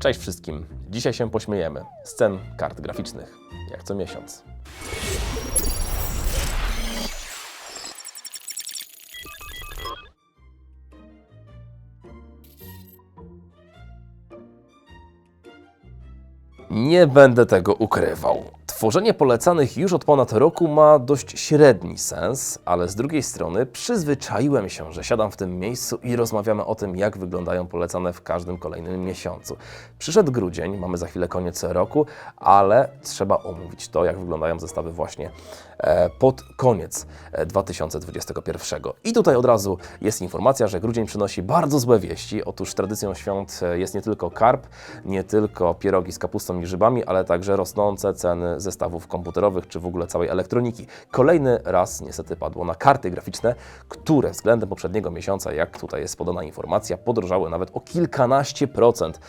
Cześć wszystkim. Dzisiaj się pośmiejemy z cen kart graficznych, jak co miesiąc. Nie będę tego ukrywał. Tworzenie polecanych już od ponad roku ma dość średni sens, ale z drugiej strony przyzwyczaiłem się, że siadam w tym miejscu i rozmawiamy o tym, jak wyglądają polecane w każdym kolejnym miesiącu. Przyszedł grudzień, mamy za chwilę koniec roku, ale trzeba omówić to, jak wyglądają zestawy właśnie e, pod koniec e, 2021. I tutaj od razu jest informacja, że grudzień przynosi bardzo złe wieści. Otóż tradycją świąt e, jest nie tylko karp, nie tylko pierogi z kapustą i grzybami, ale także rosnące ceny zestawów komputerowych czy w ogóle całej elektroniki. Kolejny raz niestety padło na karty graficzne, które względem poprzedniego miesiąca, jak tutaj jest podana informacja, podrożały nawet o kilkanaście procent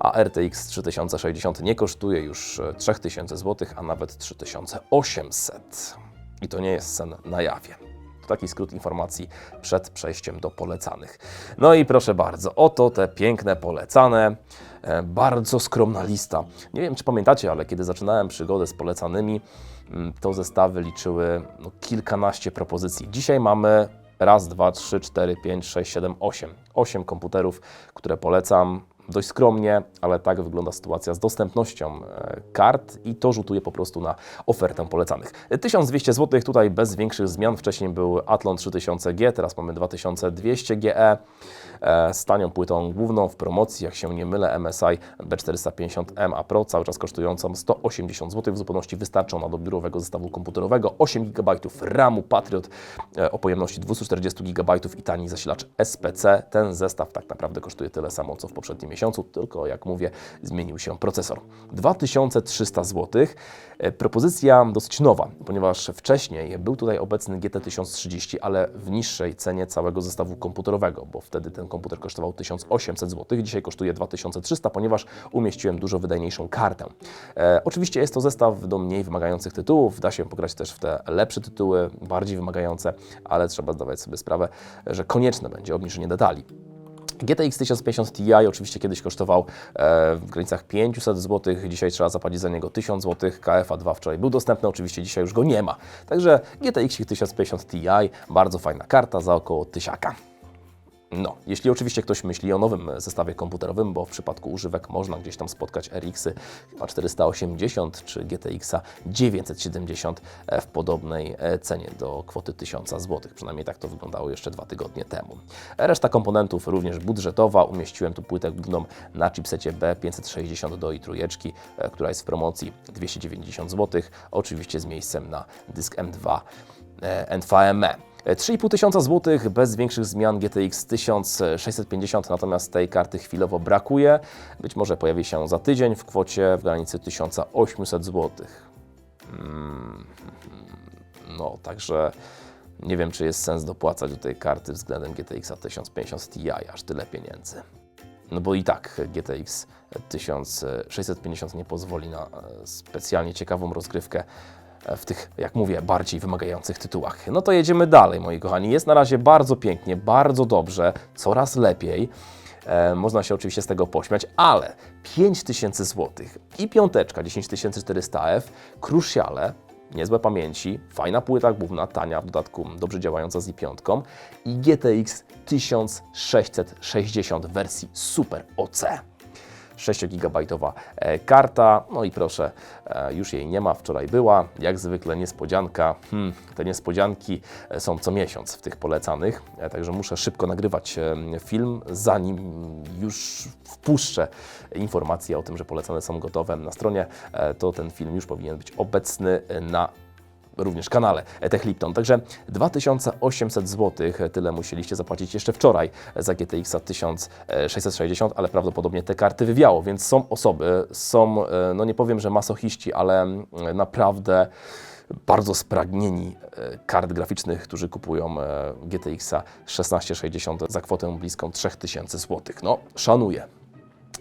a RTX 3060 nie kosztuje już e, 3000 zł, a nawet 3800. I to nie jest sen na jawie. To taki skrót informacji przed przejściem do polecanych. No i proszę bardzo, oto te piękne polecane, e, bardzo skromna lista. Nie wiem, czy pamiętacie, ale kiedy zaczynałem przygodę z polecanymi, mm, to zestawy liczyły no, kilkanaście propozycji. Dzisiaj mamy raz, dwa, trzy, cztery, pięć, sześć, siedem, osiem. Osiem komputerów, które polecam dość skromnie, ale tak wygląda sytuacja z dostępnością e, kart i to rzutuje po prostu na ofertę polecanych. 1200 zł tutaj bez większych zmian. Wcześniej był Athlon 3000G, teraz mamy 2200GE e, z tanią płytą główną w promocji, jak się nie mylę, MSI B450M Pro, cały czas kosztującą 180 zł. W zupełności wystarczą na do biurowego zestawu komputerowego 8 GB RAMu Patriot e, o pojemności 240 GB i tani zasilacz SPC. Ten zestaw tak naprawdę kosztuje tyle samo, co w poprzednim miesiącu, tylko jak mówię, zmienił się procesor. 2300 zł. E, Propozycja dosyć nowa, ponieważ wcześniej był tutaj obecny GT1030, ale w niższej cenie całego zestawu komputerowego, bo wtedy ten komputer kosztował 1800 zł, dzisiaj kosztuje 2300, ponieważ umieściłem dużo wydajniejszą kartę. E, oczywiście jest to zestaw do mniej wymagających tytułów, da się pograć też w te lepsze tytuły, bardziej wymagające, ale trzeba zdawać sobie sprawę, że konieczne będzie obniżenie detali. GTX 1050 Ti oczywiście kiedyś kosztował e, w granicach 500 zł, dzisiaj trzeba zapłacić za niego 1000 zł. KFA 2 wczoraj był dostępny, oczywiście dzisiaj już go nie ma. Także GTX 1050 Ti, bardzo fajna karta za około tysiaka. No, jeśli oczywiście ktoś myśli o nowym zestawie komputerowym, bo w przypadku używek można gdzieś tam spotkać RX-y chyba 480 czy GTX 970 w podobnej e, cenie do kwoty 1000 zł. Przynajmniej tak to wyglądało jeszcze dwa tygodnie temu. Reszta komponentów również budżetowa. Umieściłem tu płytę główną na chipsecie B560 do i trójeczki, e, która jest w promocji 290 zł. Oczywiście z miejscem na dysk M2 e, NVMe. 3,5 tysiąca złotych bez większych zmian GTX 1650, natomiast tej karty chwilowo brakuje. Być może pojawi się za tydzień w kwocie w granicy 1800 złotych. Mm, No, także nie wiem, czy jest sens dopłacać do tej karty względem GTX 1050 Ti aż tyle pieniędzy. No bo i tak GTX 1650 nie pozwoli na e, specjalnie ciekawą rozgrywkę w tych, jak mówię, bardziej wymagających tytułach. No to jedziemy dalej, moi kochani. Jest na razie bardzo pięknie, bardzo dobrze, coraz lepiej. E, można się oczywiście z tego pośmiać, ale 5000 zł i piąteczka 10400F, Cruciale, niezłe pamięci, fajna płyta główna, tania, w dodatku dobrze działająca z i5 i GTX 1660 w wersji Super OC. 6-gigabajtowa e, karta. No i proszę, e, już jej nie ma, wczoraj była. Jak zwykle niespodzianka. Hmm, te niespodzianki e, są co miesiąc w tych polecanych, także muszę szybko nagrywać film, zanim już wpuszczę informacje o tym, że polecane są gotowe na stronie, to ten film już powinien być obecny na również kanale Tech Lipton. Także 2800 zł, tyle musieliście zapłacić jeszcze wczoraj za GTX 1660, ale prawdopodobnie te karty wywiało, więc są osoby, są, e, no nie powiem, że masochiści, ale mm, naprawdę bardzo spragnieni e, kart graficznych, którzy kupują e, GTX 1660 za kwotę bliską 3000 zł. No, szanuję.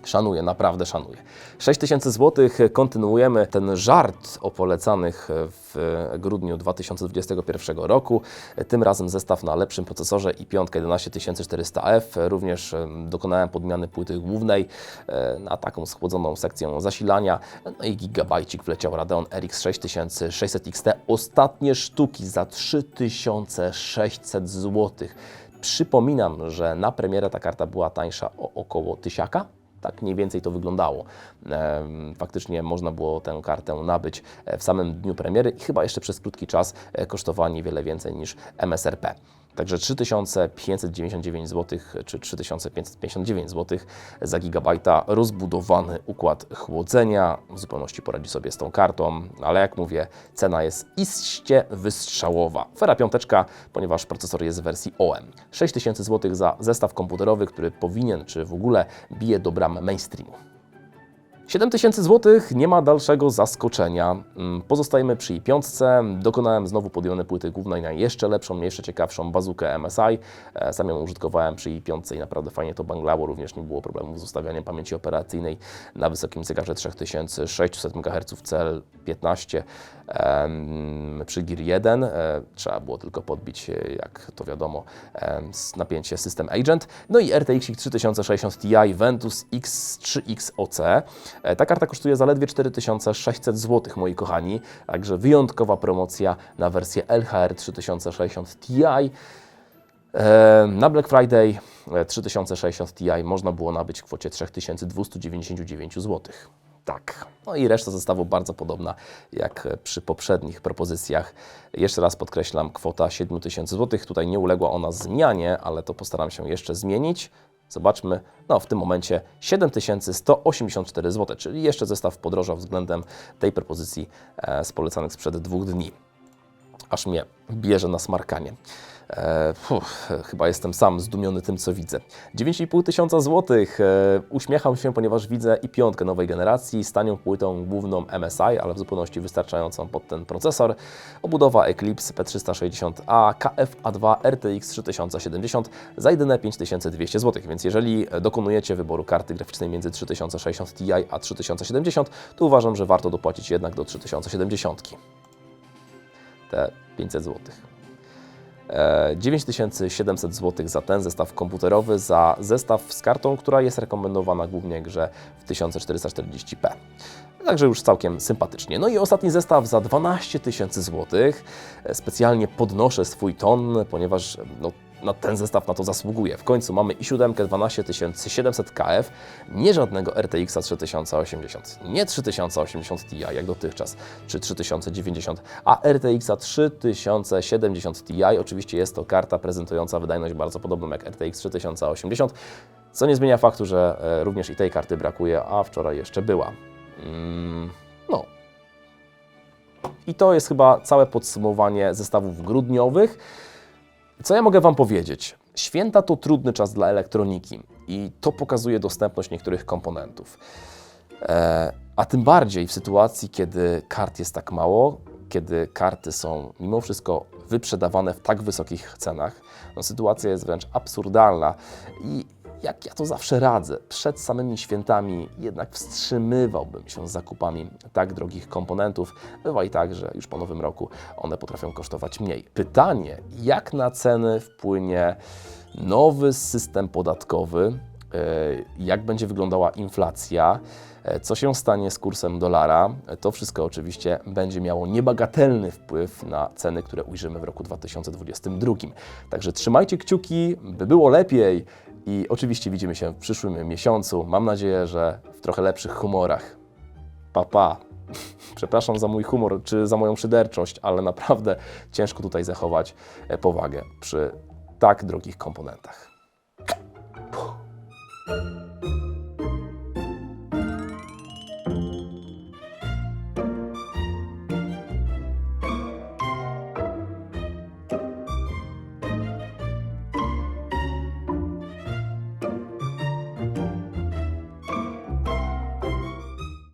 Szanuję, naprawdę szanuję. 6000 zł, kontynuujemy ten żart o polecanych w grudniu 2021 roku. Tym razem zestaw na lepszym procesorze i5 11400F. Również em, dokonałem podmiany płyty głównej e, na taką schłodzoną sekcją zasilania. No i gigabajcik wleciał Radeon RX 6600 XT. Ostatnie sztuki za 3600 zł. Przypominam, że na premierę ta karta była tańsza o około tysiaka. Tak mniej więcej to wyglądało. Faktycznie można było tę kartę nabyć e, w samym dniu premiery i chyba jeszcze przez krótki czas e, kosztowała niewiele więcej niż MSRP. Także 3599 zł czy 3559 zł za gigabajta rozbudowany układ chłodzenia. W zupełności poradzi sobie z tą kartą, ale jak mówię, cena jest iście wystrzałowa. Fera piąteczka, ponieważ procesor jest w wersji OM. 6000 zł za zestaw komputerowy, który powinien, czy w ogóle bije do bram mainstreamu. 7000 zł, nie ma dalszego zaskoczenia. Mm, Pozostajemy przy i piątce. Dokonałem znowu podjemy płyty głównej na jeszcze lepszą, jeszcze ciekawszą bazukę MSI. E, Sam ją użytkowałem przy i piątce i naprawdę fajnie to banglało. Również nie było problemów z ustawianiem pamięci operacyjnej na wysokim zegarze 3600 MHz CL15 em, przy Gear 1. E, Trzeba było tylko podbić, e, jak to wiadomo, napięcie System Agent. No i RTX 3060 Ti Ventus X3X OC. E, Ta karta kosztuje zaledwie 4600 zł, moi kochani, także wyjątkowa promocja na wersję LHR 3060 Ti. E, Na Black Friday e, 3060 Ti można było nabyć w kwocie 3299 zł. Tak. No i reszta zestawu bardzo podobna jak e, przy poprzednich propozycjach. Jeszcze raz podkreślam, kwota 7000 zł. Tutaj nie uległa ona zmianie, ale to postaram się jeszcze zmienić. Zobaczmy, no w tym momencie 7184 zł, czyli jeszcze zestaw podrożał względem tej propozycji e, z polecanych sprzed dwóch dni aż mnie bierze na smarkanie. E, chyba jestem sam zdumiony tym, co widzę. 9,5 tysiąca złotych. E, uśmiecham się, ponieważ widzę i piątkę nowej generacji z tanią płytą główną MSI, ale w zupełności wystarczającą pod ten procesor. Obudowa Eclipse P360A, KFA2 RTX 3070 za jedyne 5200 zł. Więc jeżeli dokonujecie wyboru karty graficznej między 3060 Ti a 3070, to uważam, że warto dopłacić jednak do 3070 te 500 zł. E, 9700 zł za ten zestaw komputerowy, za zestaw z kartą, która jest rekomendowana głównie grze w 1440p. Także już całkiem sympatycznie. No i ostatni zestaw za 12 tysięcy złotych. E, Specjalnie podnoszę swój ton, ponieważ no, na ten zestaw na to zasługuje. W końcu mamy i 7 12700 KF, nie żadnego RTX 3080, nie 3080 Ti jak dotychczas, czy 3090, a RTX 3070 Ti. Oczywiście jest to karta prezentująca wydajność bardzo podobną jak RTX 3080, co nie zmienia faktu, że e, również i tej karty brakuje, a wczoraj jeszcze była. Mm, no, i to jest chyba całe podsumowanie zestawów grudniowych. Co ja mogę Wam powiedzieć? Święta to trudny czas dla elektroniki i to pokazuje dostępność niektórych komponentów. E, a tym bardziej w sytuacji, kiedy kart jest tak mało, kiedy karty są mimo wszystko wyprzedawane w tak wysokich cenach, no sytuacja jest wręcz absurdalna i jak ja to zawsze radzę, przed samymi świętami jednak wstrzymywałbym się z zakupami tak drogich komponentów. Bywa i tak, że już po nowym roku one potrafią kosztować mniej. Pytanie, jak na ceny wpłynie nowy system podatkowy, e, jak będzie wyglądała inflacja, e, co się stanie z kursem dolara. E, To wszystko oczywiście będzie miało niebagatelny wpływ na ceny, które ujrzymy w roku 2022. Także trzymajcie kciuki, by było lepiej i oczywiście widzimy się w przyszłym miesiącu. Mam nadzieję, że w trochę lepszych humorach. Pa, pa. Przepraszam za mój humor czy za moją szyderczość, ale naprawdę ciężko tutaj zachować e, powagę przy tak drogich komponentach.